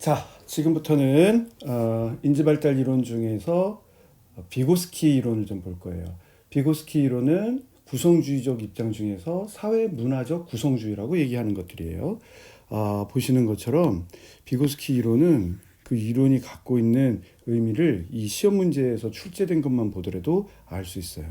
자, 지금부터는 어, 인지발달 이론 중에서 어, 비고스키 이론을 좀 볼 거예요. 비고스키 이론은 구성주의적 입장 중에서 사회 문화적 구성주의라고 얘기하는 것들이에요. 아, 보시는 것처럼 비고스키 이론은 그 이론이 갖고 있는 의미를 이 시험 문제에서 출제된 것만 보더라도 알 수 있어요.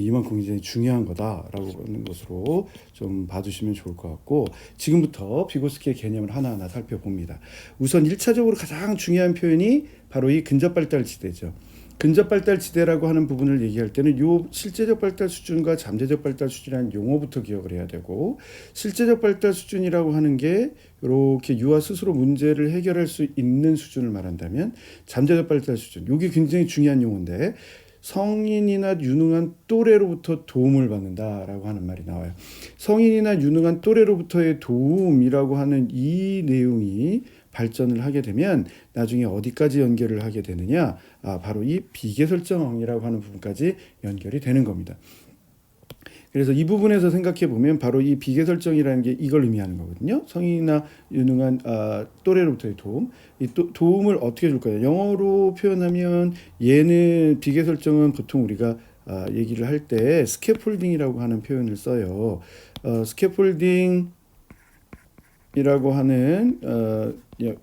이만큼 굉장히 중요한 거다라고 하는 것으로 좀 봐주시면 좋을 것 같고 지금부터 비고스키의 개념을 하나하나 살펴봅니다. 우선 1차적으로 가장 중요한 표현이 바로 이 근접 발달 지대죠. 근접 발달 지대라고 하는 부분을 얘기할 때는 요 실제적 발달 수준과 잠재적 발달 수준이라는 용어부터 기억을 해야 되고 실제적 발달 수준이라고 하는 게 이렇게 유아 스스로 문제를 해결할 수 있는 수준을 말한다면 잠재적 발달 수준 요게 굉장히 중요한 용어인데 성인이나 유능한 또래로부터 도움을 받는다라고 하는 말이 나와요. 성인이나 유능한 또래로부터의 도움이라고 하는 이 내용이 발전을 하게 되면 나중에 어디까지 연결을 하게 되느냐? 아, 바로 이 비계 설정이라고 하는 부분까지 연결이 되는 겁니다. 그래서 이 부분에서 생각해 보면 바로 이 비계 설정이라는 게 이걸 의미하는 거거든요. 성인이나 유능한 아, 또래로부터의 도움. 이 또, 도움을 어떻게 줄 거예요? 영어로 표현하면 얘는 비계 설정은 보통 우리가 아, 얘기를 할 때 스캐폴딩이라고 하는 표현을 써요. 어, 스캐폴딩 이라고 하는 어,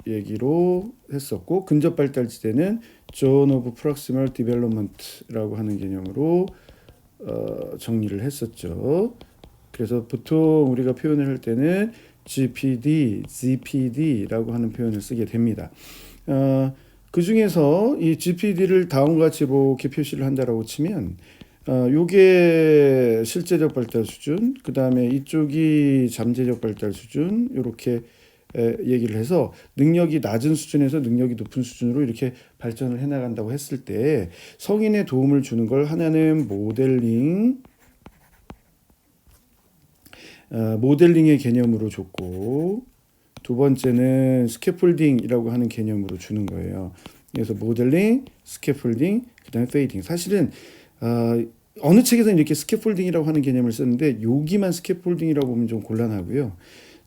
얘기로 했었고 근접 발달 지대는 Zone of Proximal Development라고 하는 개념으로 어, 정리를 했었죠. 그래서 보통 우리가 표현을 할 때는 GPD, ZPD라고 하는 표현을 쓰게 됩니다. 어, 그 중에서 이 GPD를 다음과 같이 이렇게 표시를 한다라고 치면 어, 요게 실제적 발달 수준, 그 다음에 이쪽이 잠재적 발달 수준, 요렇게 에, 얘기를 해서 능력이 낮은 수준에서 능력이 높은 수준으로 이렇게 발전을 해 나간다고 했을 때 성인의 도움을 주는 걸 하나는 모델링, 어, 모델링의 개념으로 줬고 두 번째는 스캐폴딩이라고 하는 개념으로 주는 거예요. 그래서 모델링, 스캐폴딩, 그다음에 페이딩. 사실은 어, 어느 책에서 이렇게 스캐폴딩이라고 하는 개념을 쓰는데 여기만 스캐폴딩이라고 보면 좀 곤란하고요.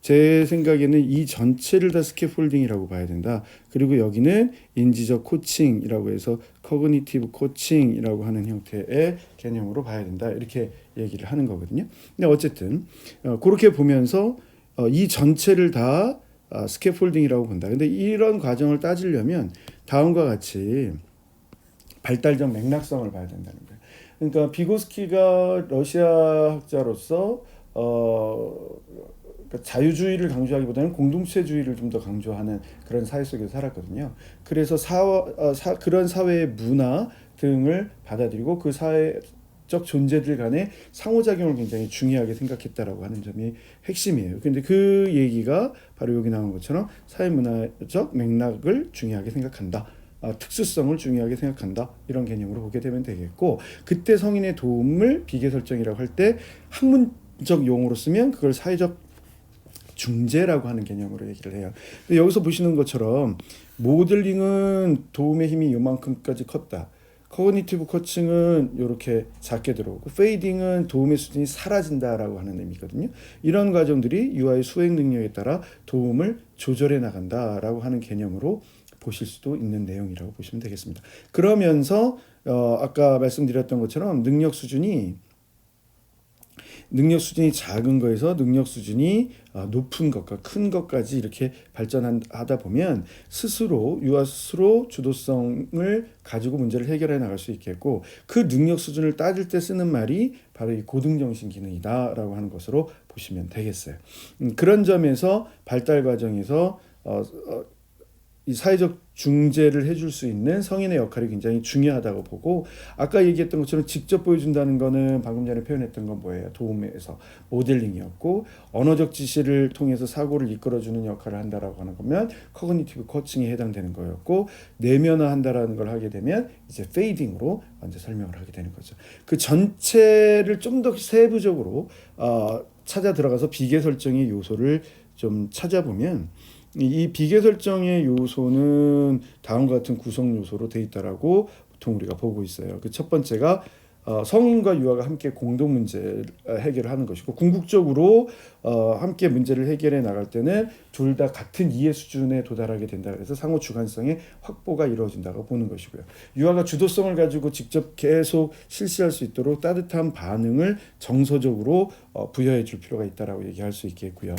제 생각에는 이 전체를 다 스캐폴딩이라고 봐야 된다. 그리고 여기는 인지적 코칭이라고 해서 커그니티브 코칭이라고 하는 형태의 개념으로 봐야 된다. 이렇게 얘기를 하는 거거든요. 근데 어쨌든 어, 그렇게 보면서 어, 이 전체를 다 어, 스캐폴딩이라고 본다. 근데 이런 과정을 따지려면 다음과 같이 발달적 맥락성을 봐야 된다는 거예요. 그러니까 비고스키가 러시아 학자로서 어 그러니까 자유주의를 강조하기보다는 공동체주의를 좀 더 강조하는 그런 사회 속에서 살았거든요. 그래서 사, 어, 사 그런 사회의 문화 등을 받아들이고 그 사회적 존재들 간의 상호작용을 굉장히 중요하게 생각했다라고 하는 점이 핵심이에요. 근데 그 얘기가 바로 여기 나온 것처럼 사회문화적 맥락을 중요하게 생각한다. 어, 특수성을 중요하게 생각한다 이런 개념으로 보게 되면 되겠고 그때 성인의 도움을 비계 설정이라고 할 때 학문적 용어로 쓰면 그걸 사회적 중재라고 하는 개념으로 얘기를 해요. 근데 여기서 보시는 것처럼 모델링은 도움의 힘이 이만큼까지 컸다. 커그니티브 코칭은 이렇게 작게 들어오고 페이딩은 도움의 수준이 사라진다라고 하는 의미거든요. 이런 과정들이 유아의 수행 능력에 따라 도움을 조절해 나간다라고 하는 개념으로 보실 수도 있는 내용이라고 보시면 되겠습니다. 그러면서 어, 아까 말씀드렸던 것처럼 능력 수준이 능력 수준이 작은 거에서 능력 수준이 어, 높은 것과 큰 것까지 이렇게 발전하다 보면 스스로 유아 스스로 주도성을 가지고 문제를 해결해 나갈 수 있겠고 그 능력 수준을 따질 때 쓰는 말이 바로 이 고등 정신 기능이다라고 하는 것으로 보시면 되겠어요. 음, 그런 점에서 발달 과정에서 어, 어, 이 사회적 중재를 해줄 수 있는 성인의 역할이 굉장히 중요하다고 보고 아까 얘기했던 것처럼 직접 보여준다는 거는 방금 전에 표현했던 건 뭐예요? 도움에서 모델링이었고 언어적 지시를 통해서 사고를 이끌어주는 역할을 한다라고 하는 거면 커그니티브 코칭에 해당되는 거였고 내면화한다라는 걸 하게 되면 이제 페이딩으로 먼저 설명을 하게 되는 거죠. 그 전체를 좀 더 세부적으로 어, 찾아 들어가서 비계 설정의 요소를 좀 찾아보면 이 비계 설정의 요소는 다음과 같은 구성 요소로 돼 있다라고 보통 우리가 보고 있어요. 그 첫 번째가 어, 성인과 유아가 함께 공동 문제 해결을 하는 것이고 궁극적으로 어, 함께 문제를 해결해 나갈 때는 둘 다 같은 이해 수준에 도달하게 된다. 그래서 상호 주관성의 확보가 이루어진다고 보는 것이고요. 유아가 주도성을 가지고 직접 계속 실시할 수 있도록 따뜻한 반응을 정서적으로 어, 부여해 줄 필요가 있다라고 얘기할 수 있겠고요.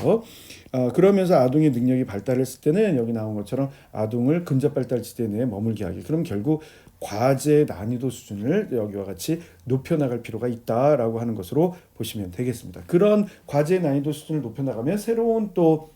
어, 그러면서 아동의 능력이 발달했을 때는 여기 나온 것처럼 아동을 근접 발달 지대 내에 머물게 하기. 그럼 결국 과제 난이도 수준을 여기와 같이 높여 나갈 필요가 있다라고 하는 것으로 보시면 되겠습니다. 그런 과제 난이도 수준을 높여 나가면 새로운 또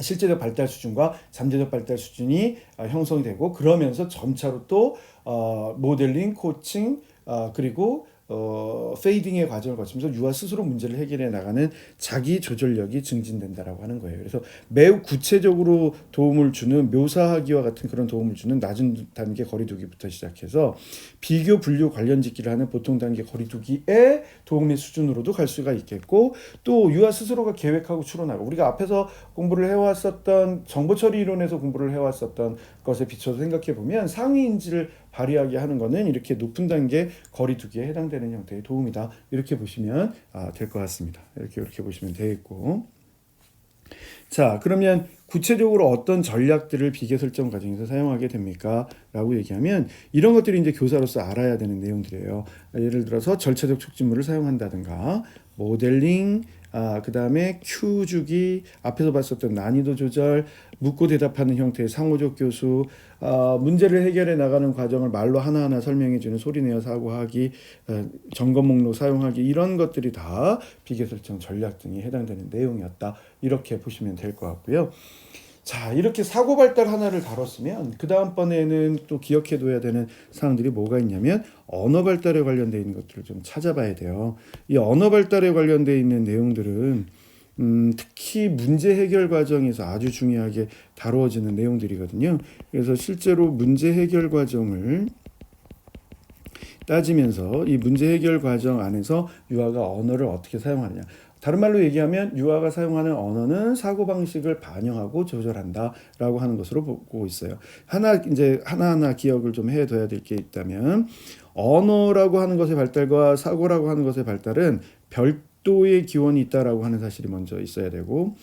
실제적 발달 수준과 잠재적 발달 수준이 아, 형성이 되고 그러면서 점차로 또 어, 모델링, 코칭 아, 그리고 어, 페이딩의 과정을 거치면서 유아 스스로 문제를 해결해 나가는 자기 조절력이 증진된다라고 하는 거예요. 그래서 매우 구체적으로 도움을 주는 묘사하기와 같은 그런 도움을 주는 낮은 단계 거리두기부터 시작해서 비교 분류 관련 짓기를 하는 보통 단계 거리두기의 도움의 수준으로도 갈 수가 있겠고 또 유아 스스로가 계획하고 추론하고 우리가 앞에서 공부를 해왔었던 정보 처리 이론에서 공부를 해왔었던 것에 비춰서 생각해 보면 상위 인지를 발휘하게 하는 것은 이렇게 높은 단계 거리두기에 해당되는 형태의 도움이다 이렇게 보시면 아, 될 것 같습니다. 이렇게 이렇게 보시면 되겠고. 자, 그러면 구체적으로 어떤 전략들을 비계 설정 과정에서 사용하게 됩니까? 라고 얘기하면 이런 것들이 이제 교사로서 알아야 되는 내용들이에요. 예를 들어서 절차적 촉진물을 사용한다든가 모델링, 아, 그 다음에 큐 주기, 앞에서 봤었던 난이도 조절, 묻고 대답하는 형태의 상호적 교수, 아, 문제를 해결해 나가는 과정을 말로 하나하나 설명해주는 소리내어 사고하기, 어, 점검 목록 사용하기 이런 것들이 다 비계 설정 전략 등이 해당되는 내용이었다. 이렇게 보시면 될 것 같고요. 자 이렇게 사고 발달 하나를 다뤘으면 그 다음번에는 또 기억해 둬야 되는 사항들이 뭐가 있냐면 언어 발달에 관련돼 있는 것들을 좀 찾아봐야 돼요. 이 언어 발달에 관련돼 있는 내용들은 음, 특히 문제 해결 과정에서 아주 중요하게 다루어지는 내용들이거든요. 그래서 실제로 문제 해결 과정을 따지면서 이 문제 해결 과정 안에서 유아가 언어를 어떻게 사용하느냐. 다른 말로 얘기하면 유아가 사용하는 언어는 사고 방식을 반영하고 조절한다라고 하는 것으로 보고 있어요. 하나 이제 하나하나 기억을 좀 해둬야 될 게 있다면 언어라고 하는 것의 발달과 사고라고 하는 것의 발달은 별도의 기원이 있다라고 하는 사실이 먼저 있어야 되고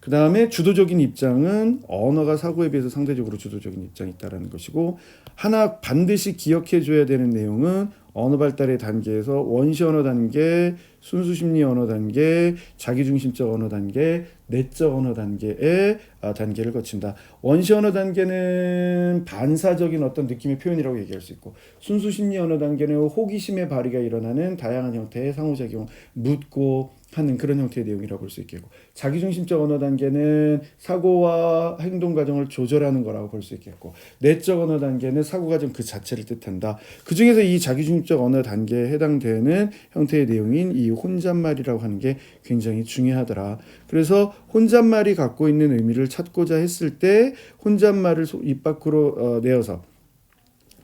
그 다음에 주도적인 입장은 언어가 사고에 비해서 상대적으로 주도적인 입장이 있다라는 것이고 하나 반드시 기억해 줘야 되는 내용은 언어 발달의 단계에서 원시 언어 단계, 순수 심리 언어 단계, 자기중심적 언어 단계, 내적 언어 단계의 아, 단계를 거친다. 원시 언어 단계는 반사적인 어떤 느낌의 표현이라고 얘기할 수 있고, 순수 심리 언어 단계는 호기심의 발휘가 일어나는 다양한 형태의 상호작용, 묻고 하는 그런 형태의 내용이라고 볼 수 있겠고 자기중심적 언어 단계는 사고와 행동 과정을 조절하는 거라고 볼 수 있겠고 내적 언어 단계는 사고 과정 그 자체를 뜻한다. 그 중에서 이 자기중심적 언어 단계에 해당되는 형태의 내용인 이 혼잣말이라고 하는 게 굉장히 중요하더라. 그래서 혼잣말이 갖고 있는 의미를 찾고자 했을 때 혼잣말을 입 밖으로 어, 내어서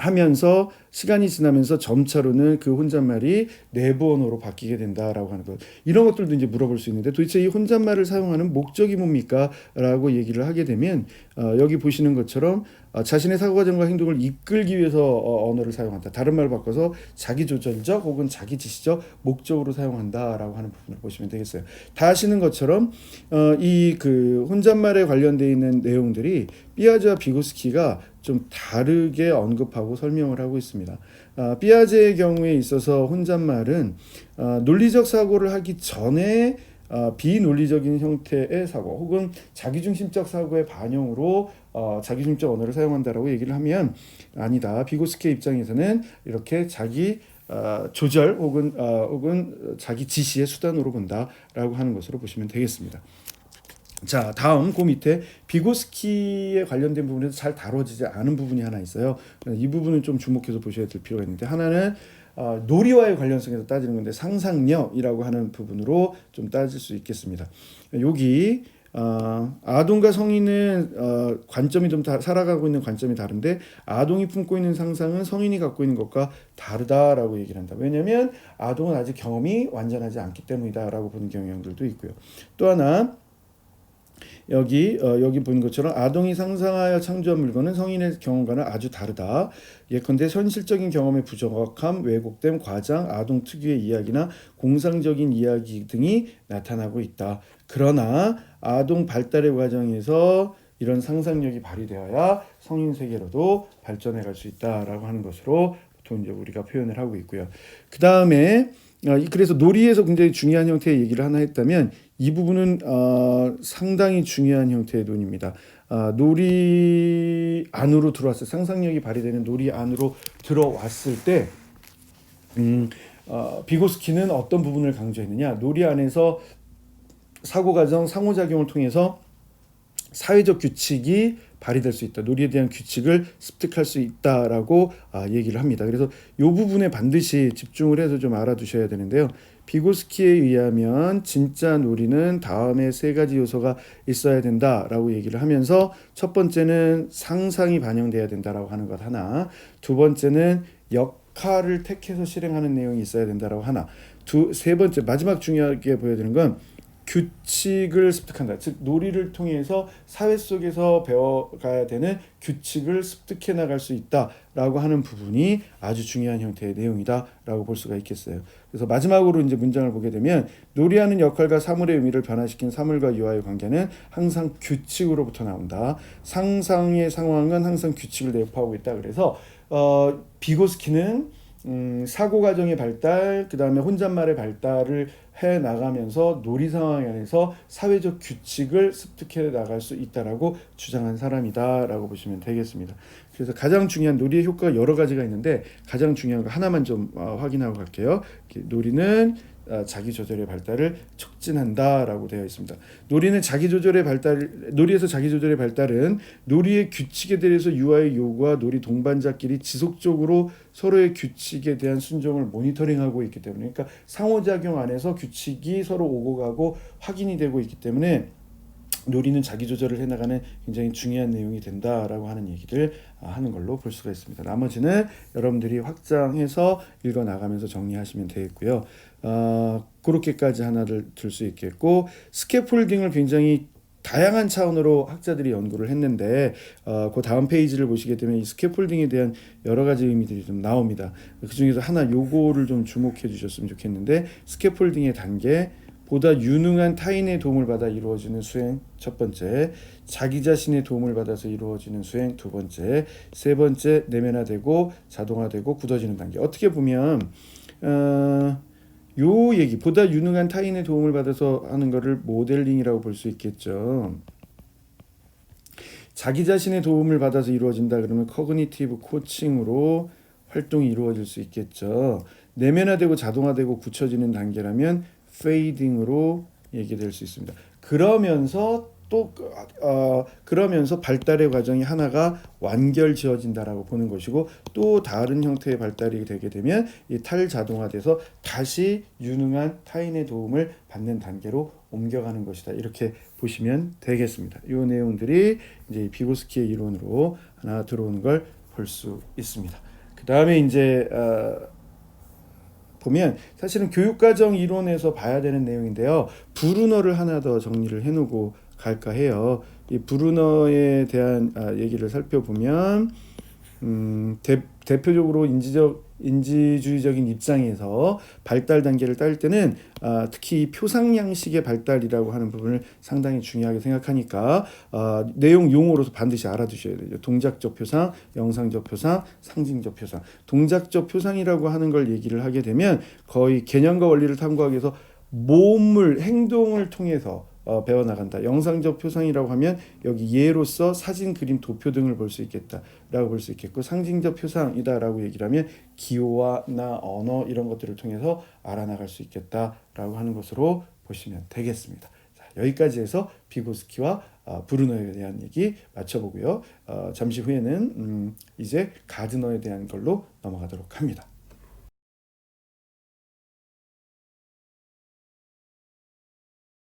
하면서 시간이 지나면서 점차로는 그 혼잣말이 내부 언어로 바뀌게 된다라고 하는 것 이런 것들도 이제 물어볼 수 있는데 도대체 이 혼잣말을 사용하는 목적이 뭡니까?라고 얘기를 하게 되면 어, 여기 보시는 것처럼 어, 자신의 사고 과정과 행동을 이끌기 위해서 어, 언어를 사용한다. 다른 말을 바꿔서 자기 조절적 혹은 자기 지시적 목적으로 사용한다라고 하는 부분을 보시면 되겠어요. 다 아시는 것처럼 어, 이 그 혼잣말에 관련돼 있는 내용들이 삐아즈와 비고스키가 좀 다르게 언급하고 설명을 하고 있습니다. 아, 삐아제의 경우에 있어서 혼잣말은 아, 논리적 사고를 하기 전에 아, 비논리적인 형태의 사고 혹은 자기중심적 사고의 반영으로 어, 자기중심적 언어를 사용한다라고 얘기를 하면 아니다. 비고스키의 입장에서는 이렇게 자기 어, 조절 혹은 어, 혹은 자기 지시의 수단으로 본다라고 하는 것으로 보시면 되겠습니다. 자, 다음 그 밑에 비고스키에 관련된 부분에서 잘 다뤄지지 않은 부분이 하나 있어요. 이 부분은 좀 주목해서 보셔야 될 필요가 있는데 하나는 어, 놀이와의 관련성에서 따지는 건데 상상력이라고 하는 부분으로 좀 따질 수 있겠습니다. 여기 어, 아동과 성인은 어, 관점이 좀 다, 살아가고 있는 관점이 다른데 아동이 품고 있는 상상은 성인이 갖고 있는 것과 다르다라고 얘기를 한다. 왜냐하면 아동은 아직 경험이 완전하지 않기 때문이다라고 보는 경향들도 있고요. 또 하나 여기 어, 여기 본 것처럼 아동이 상상하여 창조한 물건은 성인의 경험과는 아주 다르다. 예컨대 현실적인 경험의 부정확함, 왜곡됨, 과장, 아동 특유의 이야기나 공상적인 이야기 등이 나타나고 있다. 그러나 아동 발달의 과정에서 이런 상상력이 발휘되어야 성인 세계로도 발전해 갈 수 있다라고 하는 것으로 보통 이제 우리가 표현을 하고 있고요. 그 다음에 그래서 놀이에서 굉장히 중요한 형태의 얘기를 하나 했다면 이 부분은 어, 상당히 중요한 형태의 논입니다. 아, 놀이 안으로 들어왔을 상상력이 발휘되는 놀이 안으로 들어왔을 때 음, 어, 비고스키는 어떤 부분을 강조했느냐? 놀이 안에서 사고 과정 상호작용을 통해서 사회적 규칙이 발휘될 수 있다. 놀이에 대한 규칙을 습득할 수 있다라고 아, 얘기를 합니다. 그래서 이 부분에 반드시 집중을 해서 좀 알아두셔야 되는데요. 비고스키에 의하면 진짜 놀이는 다음에 세 가지 요소가 있어야 된다라고 얘기를 하면서 첫 번째는 상상이 반영돼야 된다라고 하는 것 하나, 두 번째는 역할을 택해서 실행하는 내용이 있어야 된다라고 하나, 두 세 번째 마지막 중요하게 보여드리는 건 규칙을 습득한다. 즉 놀이를 통해서 사회 속에서 배워가야 되는 규칙을 습득해 나갈 수 있다라고 하는 부분이 아주 중요한 형태의 내용이다라고 볼 수가 있겠어요. 그래서 마지막으로 이제 문장을 보게 되면 놀이하는 역할과 사물의 의미를 변화시킨 사물과 유아의 관계는 항상 규칙으로부터 나온다. 상상의 상황은 항상 규칙을 내포하고 있다. 그래서 어, 비고스키는 음, 사고 과정의 발달, 그 다음에 혼잣말의 발달을 해 나가면서 놀이 상황 안에서 사회적 규칙을 습득해 나갈 수 있다라고 주장한 사람이다라고 보시면 되겠습니다. 그래서 가장 중요한 놀이의 효과가 여러 가지가 있는데 가장 중요한 거 하나만 좀 어, 확인하고 갈게요. 놀이는 어, 자기 조절의 발달을 촉진한다라고 되어 있습니다. 놀이는 자기 조절의 발달, 놀이에서 자기 조절의 발달은 놀이의 규칙에 대해서 유아의 요구와 놀이 동반자끼리 지속적으로 서로의 규칙에 대한 순종을 모니터링하고 있기 때문에, 그러니까 상호작용 안에서 규칙이 서로 오고 가고 확인이 되고 있기 때문에 놀이는 자기 조절을 해나가는 굉장히 중요한 내용이 된다라고 하는 얘기를 아, 하는 걸로 볼 수가 있습니다. 나머지는 여러분들이 확장해서 읽어 나가면서 정리하시면 되겠고요. 어, 그렇게까지 하나를 들 수 있겠고 스캐폴딩을 굉장히 다양한 차원으로 학자들이 연구를 했는데 어, 그 다음 페이지를 보시게 되면 이 스캐폴딩에 대한 여러 가지 의미들이 좀 나옵니다. 그 중에서 하나 요거를 좀 주목해 주셨으면 좋겠는데 스캐폴딩의 단계 보다 유능한 타인의 도움을 받아 이루어지는 수행 첫 번째, 자기 자신의 도움을 받아서 이루어지는 수행 두 번째, 세 번째 내면화되고 자동화되고 굳어지는 단계. 어떻게 보면 어, 요 얘기 보다 유능한 타인의 도움을 받아서 하는 거를 모델링이라고 볼 수 있겠죠. 자기 자신의 도움을 받아서 이루어진다 그러면 커그니티브 코칭으로 활동이 이루어질 수 있겠죠. 내면화되고 자동화되고 굳혀지는 단계라면 페이딩으로 얘기될 수 있습니다. 그러면서 또 어, 그러면서 발달의 과정이 하나가 완결 지어진다라고 보는 것이고 또 다른 형태의 발달이 되게 되면 이 탈자동화돼서 다시 유능한 타인의 도움을 받는 단계로 옮겨가는 것이다. 이렇게 보시면 되겠습니다. 이 내용들이 이제 비고스키의 이론으로 하나 들어오는 걸 볼 수 있습니다. 그 다음에 이제 어, 보면 사실은 교육과정 이론에서 봐야 되는 내용인데요. 브루너를 하나 더 정리를 해놓고 갈까 해요. 이 브루너에 대한 아, 얘기를 살펴보면 음, 대, 대표적으로 인지적 인지주의적인 입장에서 발달 단계를 딸 때는 아, 특히 이 표상 양식의 발달이라고 하는 부분을 상당히 중요하게 생각하니까 아, 내용 용어로서 반드시 알아두셔야 되죠. 동작적 표상, 영상적 표상, 상징적 표상. 동작적 표상이라고 하는 걸 얘기를 하게 되면 거의 개념과 원리를 탐구하기 위해서 몸을 행동을 통해서 어, 배워나간다. 영상적 표상이라고 하면 여기 예로서 사진, 그림, 도표 등을 볼 수 있겠다라고 볼 수 있겠고 상징적 표상이다라고 얘기를 하면 기호와나 언어 이런 것들을 통해서 알아나갈 수 있겠다라고 하는 것으로 보시면 되겠습니다. 자, 여기까지 해서 비고스키와 어, 브루너에 대한 얘기 마쳐보고요. 어, 잠시 후에는 음, 이제 가드너에 대한 걸로 넘어가도록 합니다.